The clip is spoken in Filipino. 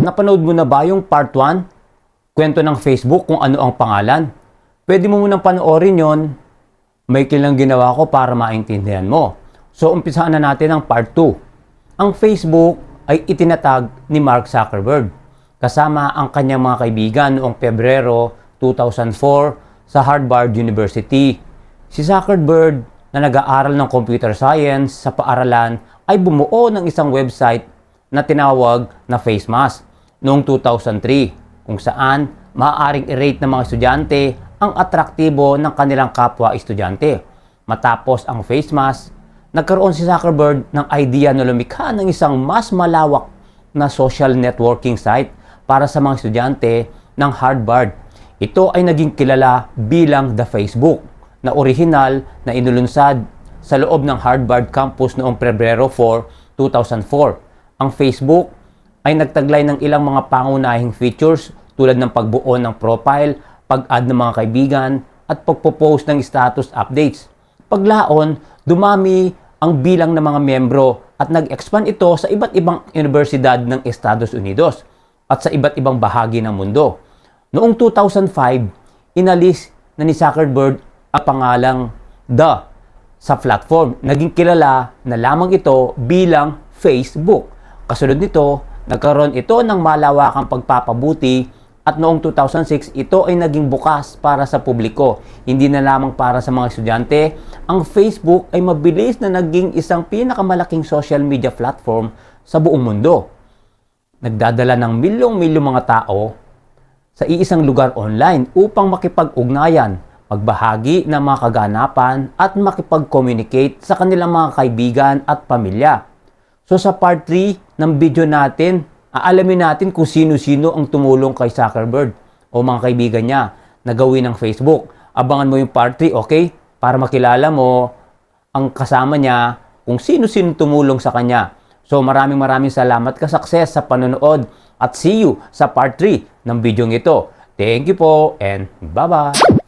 Napanood mo na ba yung part 1? Kwento ng Facebook kung ano ang pangalan. Pwede mo munang panoorin yon. May kilang ginawa ko para maintindihan mo. So, umpisaan na natin ang part 2. Ang Facebook ay itinatag ni Mark Zuckerberg kasama ang kanyang mga kaibigan noong Pebrero 2004 sa Harvard University. Si Zuckerberg na nag-aaral ng computer science sa paaralan ay bumuo ng isang website na tinawag na FaceMask noong 2003 kung saan maaaring i-rate ng mga estudyante ang atraktibo ng kanilang kapwa estudyante. Matapos ang FaceMask, nagkaroon si Zuckerberg ng idea na lumikha ng isang mas malawak na social networking site para sa mga estudyante ng Harvard. Ito ay naging kilala bilang The Facebook na orihinal na inulunsad sa loob ng Harvard campus noong Pebrero 4, 2004. Ang Facebook ay nagtaglay ng ilang mga pangunahing features tulad ng pagbuo ng profile, pag-add ng mga kaibigan, at pagpo-post ng status updates. Paglaon, dumami ang bilang ng mga membro at nag-expand ito sa iba't ibang universidad ng Estados Unidos at sa iba't ibang bahagi ng mundo. Noong 2005, inalis na ni Zuckerberg ang pangalang The sa platform. Naging kilala na lamang ito bilang Facebook. Kasunod nito, nagkaroon ito ng malawakang pagpapabuti at noong 2006, ito ay naging bukas para sa publiko. Hindi na lamang para sa mga estudyante. Ang Facebook ay mabilis na naging isang pinakamalaking social media platform sa buong mundo. Nagdadala ng milyong-milyong mga tao sa iisang lugar online upang makipag-ugnayan, magbahagi ng mga kaganapan at makipag-communicate sa kanilang mga kaibigan at pamilya. So sa part 3 ng video natin, aalamin natin kung sino-sino ang tumulong kay Zuckerberg o mga kaibigan niya na gawin ng Facebook. Abangan mo yung part 3, okay? Para makilala mo ang kasama niya kung sino-sino tumulong sa kanya. So maraming maraming salamat ka success sa panonood at see you sa part 3 ng video ito. Thank you po and bye-bye!